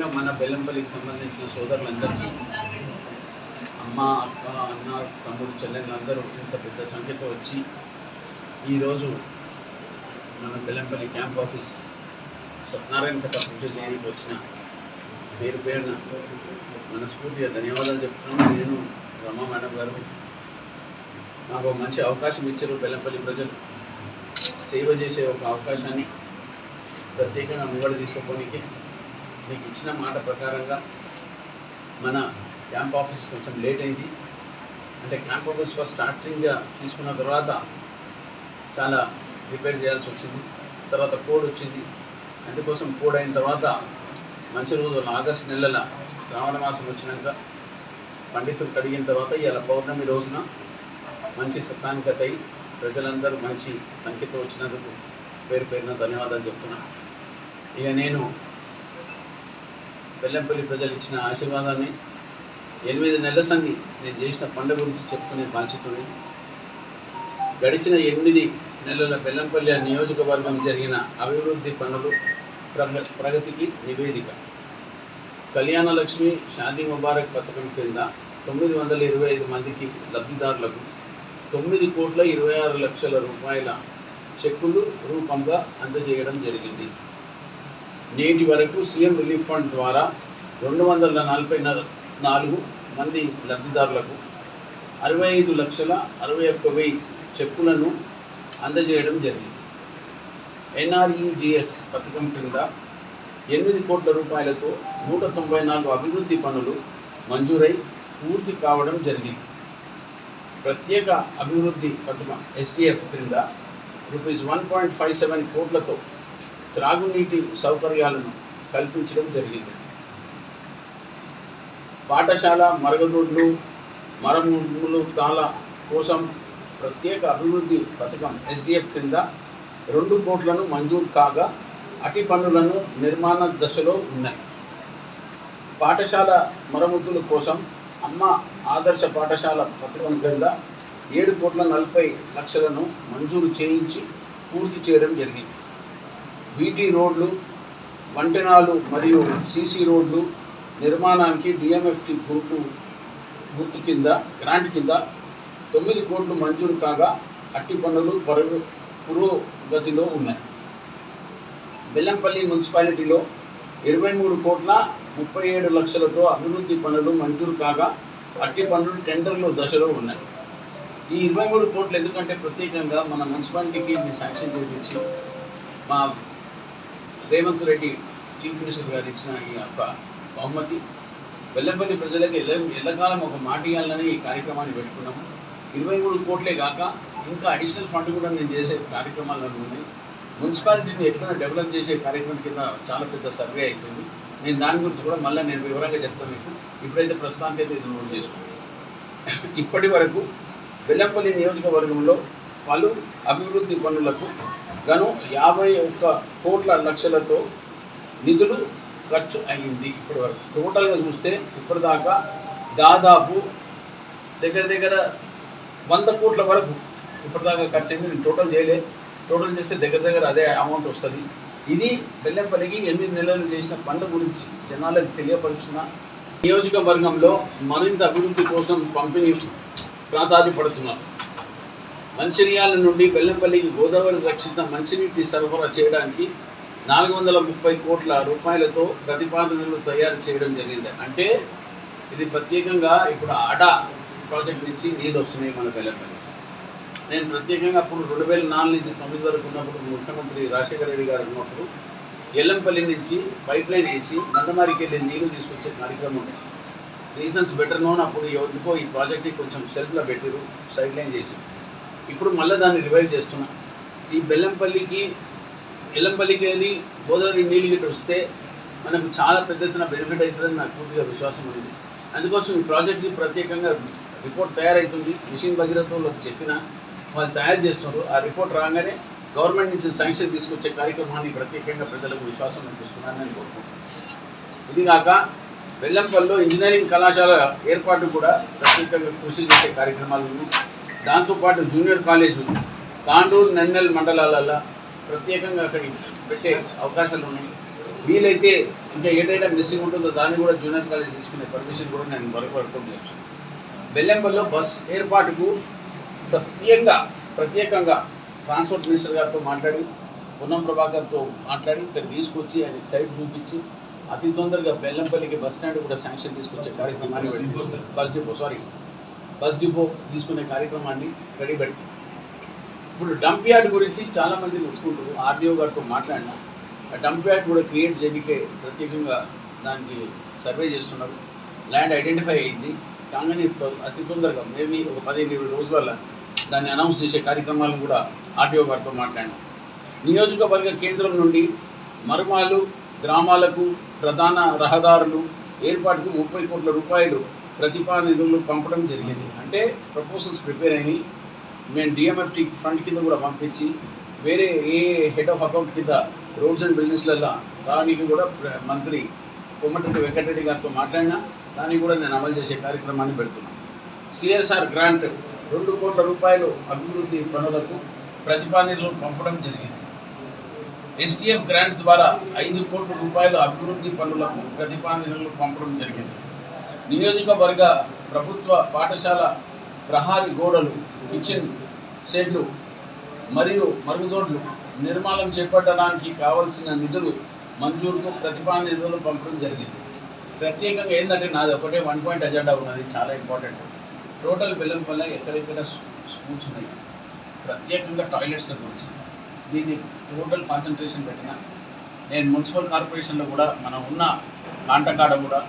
ముఖ్యంగా మన బెల్లంపల్లికి సంబంధించిన సోదరులందరికీ అమ్మ అక్క అన్న తమ్ముడు చెల్లెళ్ళందరూ ఇంత పెద్ద సంఖ్యతో వచ్చి ఈరోజు మన బెల్లంపల్లి క్యాంప్ ఆఫీస్ సత్యనారాయణ కథ పూజ చేయడానికి వచ్చిన పేరు పేరున మనస్ఫూర్తిగా ధన్యవాదాలు చెప్తున్నాను. నేను రమా మేడం గారు నాకు మంచి అవకాశం ఇచ్చారు బెల్లంపల్లి ప్రజలు. సేవ చేసే ఒక అవకాశాన్ని ప్రత్యేకంగా మిగడ తీసుకోపోనీకి మీకు ఇచ్చిన మాట ప్రకారంగా మన క్యాంప్ ఆఫీస్ కొంచెం లేట్ అయింది. అంటే క్యాంప్ ఆఫీస్ ఫస్ట్ స్టార్టింగ్గా తీసుకున్న తర్వాత చాలా రిపేర్ చేయాల్సి వచ్చింది. తర్వాత కోడ్ వచ్చింది. అందుకోసం కోడ్ అయిన తర్వాత మంచి రోజులు ఆగస్ట్ నెలల శ్రావణ మాసం వచ్చినాక పండితులు కడిగిన తర్వాత ఇలా పౌర్ణమి రోజున మంచి సత్తానికత అయి ప్రజలందరూ మంచి సంఖ్యతో వచ్చినందుకు పేరు పేరున ధన్యవాదాలు చెప్తున్నా. ఇక నేను బెల్లంపల్లి ప్రజలు ఇచ్చిన ఆశీర్వాదాన్ని ఎనిమిది నెలల సంది నేను చేసిన పండుగ గురించి చెప్పుకునే బాధ్యతని గడిచిన ఎనిమిది నెలల బెల్లంపల్లి నియోజకవర్గం జరిగిన అభివృద్ధి పనులు ప్రగ ప్రగతికి నివేదిక. కళ్యాణ లక్ష్మి షాదీ ముబారక్ పథకం క్రింద తొమ్మిది వందల ఇరవై ఐదు మందికి లబ్ధిదారులకు తొమ్మిది కోట్ల ఇరవై ఆరు లక్షల రూపాయల చెక్కులు రూపంగా అందజేయడం జరిగింది. నేటి వరకు సీఎం రిలీఫ్ ఫండ్ ద్వారా రెండు వందల నలభై నాలుగు మంది లబ్ధిదారులకు అరవై ఐదు లక్షల అరవై ఒక్క వెయ్యి చెక్కులను అందజేయడం జరిగింది. ఎన్ఆర్ఈజిఎస్ పథకం క్రింద ఎనిమిది కోట్ల రూపాయలతో నూట తొంభై నాలుగు అభివృద్ధి పనులు మంజూరై పూర్తి కావడం జరిగింది. ప్రత్యేక అభివృద్ధి పథకం ఎస్డిఎఫ్ క్రింద rupees one point five seven కోట్లతో త్రాగునీటి సౌకర్యాలను కల్పించడం జరిగింది. పాఠశాల మరగదొడ్లు మరములు తాళ కోసం ప్రత్యేక అభివృద్ధి పథకం ఎస్డిఎఫ్ కింద రెండు కోట్లను మంజూరు కాగా అటి పనులను నిర్మాణ దశలో ఉన్నాయి. పాఠశాల మరమ్మతుల కోసం అమ్మ ఆదర్శ పాఠశాల పథకం క్రింద ఏడు కోట్ల నలభై లక్షలను మంజూరు చేయించి పూర్తి చేయడం జరిగింది. బీటీ రోడ్లు వంటెనాలు మరియు సీసీ రోడ్లు నిర్మాణానికి డిఎంఎఫ్టి గుర్తు గుర్తు కింద గ్రాంట్ కింద తొమ్మిది కోట్లు మంజూరు కాగా అట్టి పనులు పరుగు పురోగతిలో ఉన్నాయి. బెల్లంపల్లి మున్సిపాలిటీలో ఇరవై మూడు కోట్ల ముప్పై ఏడు లక్షలతో అభివృద్ధి పనులు మంజూరు కాగా అట్టి పనులు టెండర్లు దశలో ఉన్నాయి. ఈ ఇరవై మూడు కోట్లు ఎందుకంటే ప్రత్యేకంగా మన మున్సిపాలిటీకి ఇది శాంక్షన్ చేయించి మా రేవంత్ రెడ్డి చీఫ్ మినిస్టర్ గారు ఇచ్చిన ఈ యొక్క బహుమతి వెల్లపల్లి ప్రజలకు ఎల్ల ఎల్లకాలం ఒక మాట ఇవ్వాలని ఈ కార్యక్రమాన్ని పెట్టుకున్నాము. ఇరవై మూడు కోట్లే కాక ఇంకా అడిషనల్ ఫండ్ కూడా నేను చేసే కార్యక్రమాలు ఉన్నాయి. మున్సిపాలిటీని ఎట్లా డెవలప్ చేసే కార్యక్రమం కింద చాలా పెద్ద సర్వే అవుతుంది నేను దాని గురించి కూడా మళ్ళీ నేను వివరంగా చెప్తాను మీకు. ఇప్పుడైతే ప్రస్తుతానికి అయితే ఇది నోట్ చేసుకుంటాను ఇప్పటి వరకు వెల్లంపల్లి నియోజకవర్గంలో పలు అభివృద్ధి పనులకు గను యాభై ఒక్క కోట్ల లక్షలతో నిధులు ఖర్చు అయ్యింది ఇప్పటి వరకు టోటల్గా చూస్తే ఇప్పటిదాకా దాదాపు దగ్గర దగ్గర వంద కోట్ల వరకు ఇప్పటిదాకా ఖర్చు అయింది నేను టోటల్ చేయలే. టోటల్ చేస్తే దగ్గర దగ్గర అదే అమౌంట్ వస్తుంది. ఇది బెల్లంపల్లికి ఎనిమిది నెలలు చేసిన పనుల గురించి జనాలకు తెలియపరుస్తున్న నియోజకవర్గంలో మరింత అభివృద్ధి కోసం పంపిణీ ప్రాధాన్యపడుతున్నారు మంచిర్యాల నుండి బెల్లంపల్లికి గోదావరి రక్షిత మంచినీటి సరఫరా చేయడానికి నాలుగు వందల ముప్పై కోట్ల రూపాయలతో ప్రతిపాదనలు తయారు చేయడం జరిగింది. అంటే ఇది ప్రత్యేకంగా ఇప్పుడు అడా ప్రాజెక్ట్ నుంచి నీళ్ళు వస్తున్నాయి మన బెల్లంపల్లి. నేను ప్రత్యేకంగా అప్పుడు రెండు వేల నాలుగు నుంచి తొమ్మిది వరకు ఉన్నప్పుడు ముఖ్యమంత్రి రాజశేఖర రెడ్డి గారు ఉన్నప్పుడు ఎల్లంపల్లి నుంచి పైప్ లైన్ వేసి నందమారికి వెళ్ళి నీళ్ళు తీసుకొచ్చే కార్యక్రమం ఉంది. రీజన్స్ బెటర్ నోన్ అప్పుడు ఎందుకో ఈ ప్రాజెక్ట్ని కొంచెం సెల్ఫ్లో పెట్టిరు సైడ్ లైన్ చేసి ఇప్పుడు మళ్ళీ దాన్ని రివైవ్ చేస్తున్నా. ఈ బెల్లంపల్లికి ఎల్లంపల్లికి వెళ్ళి గోదావరి నీళ్ళు గిట్ట వస్తే మనకు చాలా పెద్ద ఎత్తున బెనిఫిట్ అవుతుందని నాకు పూర్తిగా విశ్వాసం ఉంది. అందుకోసం ఈ ప్రాజెక్ట్కి ప్రత్యేకంగా రిపోర్ట్ తయారవుతుంది మిషన్ భగీరథంలో చెప్పిన వాళ్ళు తయారు చేస్తున్నారు. ఆ రిపోర్ట్ రాగానే గవర్నమెంట్ నుంచి శాంక్షన్ తీసుకొచ్చే కార్యక్రమాన్ని ప్రత్యేకంగా ప్రజలకు విశ్వాసం అనిపిస్తున్నారని నేను కోరుకుంటున్నాను. ఇది కాక వెల్లంపల్లిలో ఇంజనీరింగ్ కళాశాల ఏర్పాటు కూడా ప్రత్యేకంగా కృషి చేసే కార్యక్రమాలు ఉన్నాయి. దాంతోపాటు జూనియర్ కాలేజ్ ఉంది తాండూరు నెన్నెల్ మండలాలలో ప్రత్యేకంగా అక్కడికి పెట్టే అవకాశాలు ఉన్నాయి. వీలైతే ఇంకా ఏదైనా మిస్సింగ్ ఉంటుందో దాన్ని కూడా జూనియర్ కాలేజ్ తీసుకునే పర్మిషన్ కూడా నేను మరొక వర్కౌట్ చేస్తున్నాను బెల్లంపల్లిలో బస్ ఏర్పాటుకు ప్రత్యేకంగా ప్రత్యేకంగా ట్రాన్స్పోర్ట్ మినిస్టర్ గారితో మాట్లాడి పొన్నం ప్రభాకర్తో మాట్లాడి ఇక్కడ తీసుకొచ్చి ఆయన సైట్ చూపించి అతి తొందరగా బెల్లంపల్లికి బస్ స్టాండ్ కూడా శాంక్షన్ తీసుకొచ్చే కార్యక్రమాన్ని bus depot sorry bus depot తీసుకునే కార్యక్రమాన్ని రెడీ పెడతాం ఇప్పుడు డంప్ యార్డ్ గురించి చాలామంది ఒప్పుకుంటారు ఆర్డీఓ గారితో మాట్లాడినా ఆ డంప్ యార్డ్ కూడా క్రియేట్ చేయడానికే ప్రత్యేకంగా దానికి సర్వే చేస్తున్నారు. ల్యాండ్ ఐడెంటిఫై అయింది. కాగానే అతి తొందరగా మేబీ ఒక పదిహేను ఇరవై రోజుల దాన్ని అనౌన్స్ చేసే కార్యక్రమాలు కూడా ఆర్డీఓ గారితో మాట్లాడినాం. నియోజకవర్గ కేంద్రం నుండి మరుమాలు గ్రామాలకు ప్రధాన రహదారులు ఏర్పాటుకు ముప్పై కోట్ల రూపాయలు ప్రతిపాదనలు పంపడం జరిగింది. అంటే ప్రపోజల్స్ ప్రిపేర్ అయినాయి. మేము డిఎంఎఫ్టీ ఫండ్ కింద కూడా పంపించి వేరే ఏ హెడ్ ఆఫ్ అకౌంట్ కింద రోడ్స్ అండ్ బిజినెస్లలో దానికి కూడా ప్ర- మంత్రి కొమ్మటిరెడ్డి వెంకటరెడ్డి గారితో మాట్లాడినా దానికి కూడా నేను అమలు చేసే కార్యక్రమాన్ని పెడుతున్నాను. సిఎస్ఆర్ గ్రాంట్ రెండు కోట్ల రూపాయలు అభివృద్ధి పనులకు ప్రతిపాదనలు పంపడం జరిగింది. ఎస్డిఎఫ్ గ్రాంట్స్ ద్వారా ఐదు కోట్ల రూపాయల అభివృద్ధి పనులకు ప్రతిపాదనలు పంపడం జరిగింది. నియోజకవర్గ ప్రభుత్వ పాఠశాల ప్రహారీ గోడలు కిచెన్ షెడ్లు మరియు మరుగుదొడ్లు నిర్మాణం చేపట్టడానికి కావలసిన నిధులు మంజూరుకు నిధులు పంపడం జరిగింది. ప్రత్యేకంగా ఏంటంటే నాది ఒకటే వన్ పాయింట్ అజెండా ఉన్నది చాలా ఇంపార్టెంట్ టోటల్ బెల్లంపల్ల ఎక్కడెక్కడ స్కూల్స్ ఉన్నాయి? ప్రత్యేకంగా టాయిలెట్స్ గురించి. దీన్ని టోటల్ కాన్సన్ట్రేషన్ పెట్టిన. నేను మున్సిపల్ కార్పొరేషన్లో కూడా మనం ఉన్న కాంటకాడ కూడా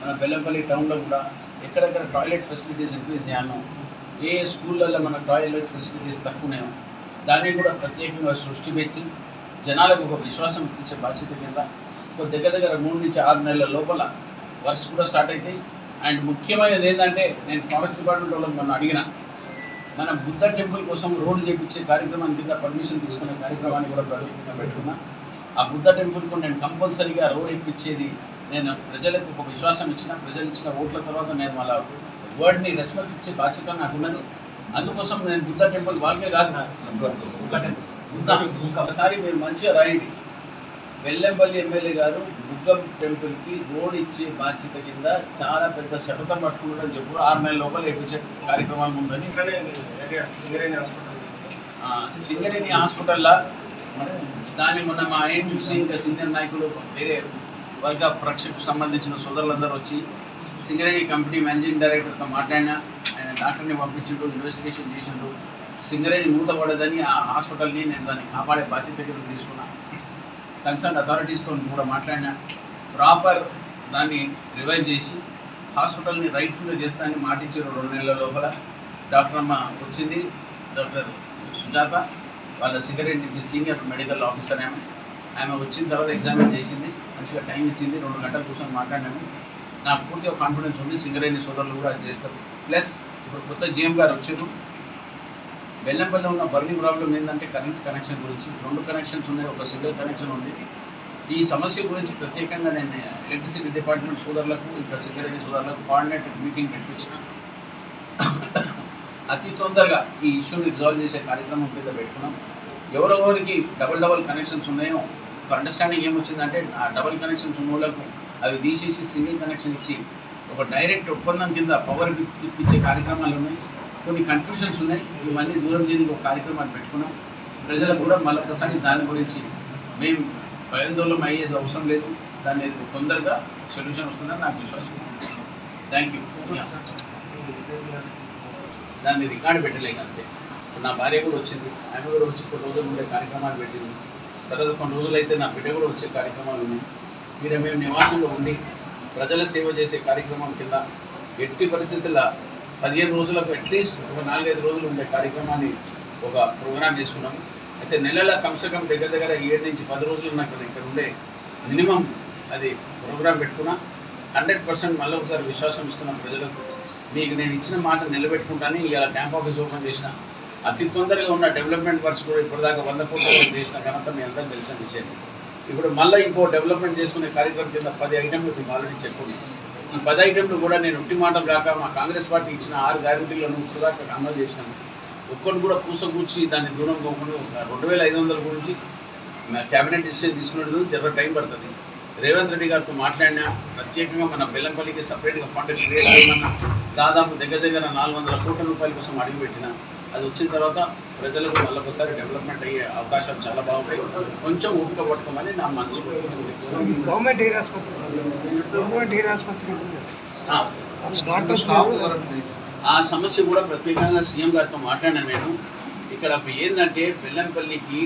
మన బెల్లంపల్లి టౌన్లో కూడా ఎక్కడెక్కడ టాయిలెట్ ఫెసిలిటీస్ ఇంక్రీజ్ చేయను ఏ స్కూళ్ళల్లో మన టాయిలెట్ ఫెసిలిటీస్ తక్కువనేమో దాన్ని కూడా ప్రత్యేకంగా సృష్టి పెట్టి జనాలకు ఒక విశ్వాసం ఇచ్చే బాధ్యత కింద ఒక దగ్గర దగ్గర మూడు నుంచి ఆరు నెలల లోపల వర్క్స్ కూడా స్టార్ట్ అవుతాయి. అండ్ ముఖ్యమైనది ఏంటంటే నేను ఫారెస్ట్ డిపార్ట్మెంట్ వాళ్ళని నన్ను అడిగిన మన బుద్ధ టెంపుల్ కోసం రోడ్డు చేపించే కార్యక్రమం కింద పర్మిషన్ తీసుకునే కార్యక్రమాన్ని కూడా ప్రభుత్వంగా పెట్టుకున్నా ఆ బుద్ధ టెంపుల్కు నేను కంపల్సరీగా రోడ్ ఇప్పించేది నేను ప్రజలకు ఒక విశ్వాసం ఇచ్చిన ప్రజలు ఇచ్చిన ఓట్ల తర్వాత నేను వాళ్ళ వర్డ్ని రెస్పెక్ట్ ఇచ్చే బాధ్యత నాకు ఉన్నది. అందుకోసం నేను బుద్ధ టెంపుల్ వాళ్ళకే కాదు. బుద్ధ ఒకసారి మీరు మంచిగా రాయండి. వెల్లంపల్లి ఎమ్మెల్యే గారు బుగ్గం టెంపుల్కి రోడ్ ఇచ్చే బాధ్యత కింద చాలా పెద్ద శపథం పట్టుకుంటుందని చెప్పు ఆరు నెలల లోపల వేయించే కార్యక్రమాలు ఉందని. సింగరేణి హాస్పిటల్లో. దాని మొన్న మా ఐఎన్టీసీ ఇంకా సీనియర్ నాయకులు వేరే వర్గ ప్రక్షకు సంబంధించిన సోదరులందరూ వచ్చి సింగరేణి కంపెనీ మేనేజింగ్ డైరెక్టర్తో మాట్లాడినా ఆయన డాక్టర్ని పంపించిండు ఇన్వెస్టిగేషన్ చేసిండు సింగరేణి మూతపడదని ఆ హాస్పిటల్ని నేను దాన్ని కాపాడే బాధ్యత కింద తీసుకున్నా. కన్సర్న్ అథారిటీస్తో కూడా మాట్లాడినా ప్రాపర్ దాన్ని రివైవ్ చేసి హాస్పిటల్ని రైట్ఫుల్గా చేస్తానని మాటిచ్చారు రెండు నెలల లోపల. డాక్టర్ అమ్మ వచ్చింది డాక్టర్ సుజాత వాళ్ళ సింగరేణి నుంచి సీనియర్ మెడికల్ ఆఫీసర్ ఆమె. ఆమె వచ్చిన తర్వాత ఎగ్జామిన్ చేసింది. మంచిగా టైం ఇచ్చింది. రెండు గంటలు కూర్చొని మాట్లాడినాము. నాకు పూర్తిగా కాన్ఫిడెన్స్ ఉంది. సింగరేణి సోదరులు కూడా అది చేస్తారు. ప్లస్ ఇప్పుడు కొత్త జిఎం గారు వచ్చారు. బెల్లంపల్లి ఉన్న బర్నింగ్ ప్రాబ్లం ఏంటంటే కరెంట్ కనెక్షన్ గురించి. రెండు కనెక్షన్స్ ఉన్నాయి. ఒక సింగిల్ కనెక్షన్ ఉంది. ఈ సమస్య గురించి ప్రత్యేకంగా నేను ఎలక్ట్రిసిటీ డిపార్ట్మెంట్ సోదరులకు ఇంకా సింగరేణి సోదరులకు కోఆర్డినేటెడ్ మీటింగ్ పెట్టించిన. అతి తొందరగా ఈ ఇష్యూని రిజాల్వ్ చేసే కార్యక్రమం మీద పెట్టుకున్నాం. ఎవరెవరికి డబల్ డబల్ కనెక్షన్స్ ఉన్నాయో ఒక అండర్స్టాండింగ్ ఏమొచ్చిందంటే ఆ డబల్ కనెక్షన్స్ ఉన్న వాళ్ళకు అవి తీసేసి సింగిల్ కనెక్షన్ ఇచ్చి ఒక డైరెక్ట్ ఒప్పందం కింద పవర్ ఇప్పించే కార్యక్రమాలు ఉన్నాయి. కొన్ని కన్ఫ్యూషన్స్ ఉన్నాయి. ఇవన్నీ దూరం చేయడానికి ఒక కార్యక్రమాన్ని పెట్టుకున్నాం. ప్రజలకు కూడా మళ్ళొకసారి దాని గురించి మేము భయాందోళన అయ్యేది అవసరం లేదు. దాన్ని తొందరగా సొల్యూషన్ వస్తుందని నాకు విశ్వాసం థ్యాంక్ యూ దాన్ని రికార్డు పెట్టలేక అంతే. నా భార్య కూడా వచ్చింది. ఆమె కూడా వచ్చి కొన్ని రోజులు ఉండే కార్యక్రమాలు పెట్టింది. తర్వాత కొన్ని రోజులు అయితే నా బిడ్డ కూడా వచ్చే కార్యక్రమాలు ఉన్నాయి. మీరు మేము నివాసంలో ఉండి ప్రజల సేవ చేసే కార్యక్రమం కింద ఎట్టి పరిస్థితుల్లో పదిహేను రోజులకు అట్లీస్ట్ ఒక నాలుగైదు రోజులు ఉండే కార్యక్రమాన్ని ఒక ప్రోగ్రామ్ చేసుకున్నాము. అయితే నెలల కమ్సకం దగ్గర దగ్గర ఏడు నుంచి పది రోజులు నాకు ఇక్కడ ఉండే మినిమం అది ప్రోగ్రామ్ పెట్టుకున్నా. హండ్రెడ్ పర్సెంట్ మళ్ళీ ఒకసారి విశ్వాసం ఇస్తున్నాం ప్రజలకు. మీకు నేను ఇచ్చిన మాట నిలబెట్టుకుంటాను. ఇవాళ క్యాంప్ ఆఫీస్ ఓపెన్ చేసిన అతి తొందరగా ఉన్న డెవలప్మెంట్ వర్క్స్ కూడా ఇప్పటిదాకా వంద కోట్ల చేసిన ఘనత మీ అందరం తెలిసిన విషయం. ఇప్పుడు మళ్ళీ ఇంకో డెవలప్మెంట్ చేసుకునే కార్యక్రమం కింద పది ఐటెంలు మీకు ఆల్రెడీ చెప్పుంది ఈ పది ఐటెంలు కూడా నేను ఉట్టి మాటలు కాక మా కాంగ్రెస్ పార్టీ ఇచ్చిన ఆరు గ్యారంటీలను ఇప్పటిదాకా అమలు చేసినాను ఒక్కరు కూడా పూసకూర్చి దాన్ని దూరం పోకుండా రెండు వేల ఐదు వందల గురించి నా క్యాబినెట్ డిసిషన్ తీసుకున్నట్టు జర టైం పడుతుంది. రేవంత్ రెడ్డి గారితో మాట్లాడినా ప్రత్యేకంగా మన బెల్లంపల్లికి సపరేట్గా ఫండ్ క్రియేట్ చేయమన్నా దాదాపు దగ్గర దగ్గర నాలుగు వందల కోట్ల రూపాయల కోసం అడిగిపెట్టిన అది వచ్చిన తర్వాత ప్రజలకు మళ్ళొకసారి డెవలప్మెంట్ అయ్యే అవకాశాలు చాలా బాగుంటాయి కొంచెం ఊపిక పట్టుకోమని నా మనసు. గవర్నమెంట్ ఎయిర్ ఆసుపత్రి గవర్నమెంట్ ఎయిర్ ఆసుపత్రి. ఆ, సమస్య కూడా ప్రత్యేకంగా సీఎం గారితో మాట్లాడాను నేను. ఇక్కడ ఏంటంటే బెల్లంపల్లికి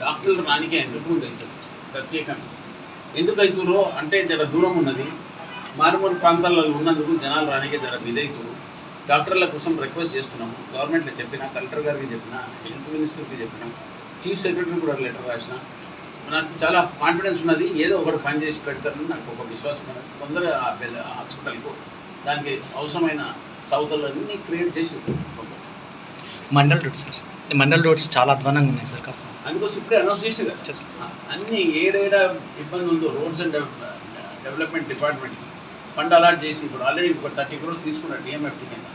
డాక్టర్లు రానికే ఎందుకు ముందు అవుతుంది ప్రత్యేకంగా. ఎందుకు అవుతురో అంటే జర దూరం ఉన్నది. మారుమూల ప్రాంతాలలో ఉన్నందుకు జనాలు రానికే జర బిదవుతురు డాక్టర్ల కోసం రిక్వెస్ట్ చేస్తున్నాము. గవర్నమెంట్లో చెప్పిన కలెక్టర్ గారికి చెప్పిన హెల్త్ మినిస్టర్కి చెప్పిన చీఫ్ సెక్రటరీ కూడా లెటర్ రాసిన నాకు చాలా కాన్ఫిడెన్స్ ఉన్నది. ఏదో ఒకటి పని చేసి పెడతారని నాకు ఒక విశ్వాసం ఉన్నది. తొందరగా హాస్పిటల్కు దానికి అవసరమైన సౌకర్యాలన్నీ క్రియేట్ చేసి మండల్ రోడ్స్ సార్. ఈ మండల్ రోడ్స్ చాలా అధ్వానంగా ఉన్నాయి సార్ కాస్త. అందుకోసం ఇప్పుడే అనౌన్స్ చేసి కదా. అన్ని ఏడేడ ఇబ్బంది ఉందో రోడ్స్ అండ్ డెవలప్మెంట్ డిపార్ట్మెంట్కి ఫండ్ అలాట్ చేసి ఇప్పుడు ఆల్రెడీ ఒక థర్టీ క్రోర్స్ తీసుకున్నారు డిఎంఎఫ్టీ కింద.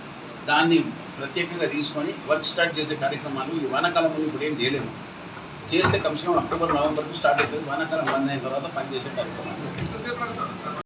దాన్ని ప్రత్యేకంగా తీసుకొని వర్క్ స్టార్ట్ చేసే కార్యక్రమాలు ఈ వానాకాలంలో ఇప్పుడు ఏం చేయలేము. చేస్తే కమిషన్ అక్టోబర్ నవంబర్కు స్టార్ట్ అవుతుంది వానాకాలం బంద్ అయిన తర్వాత పనిచేసే కార్యక్రమాలు.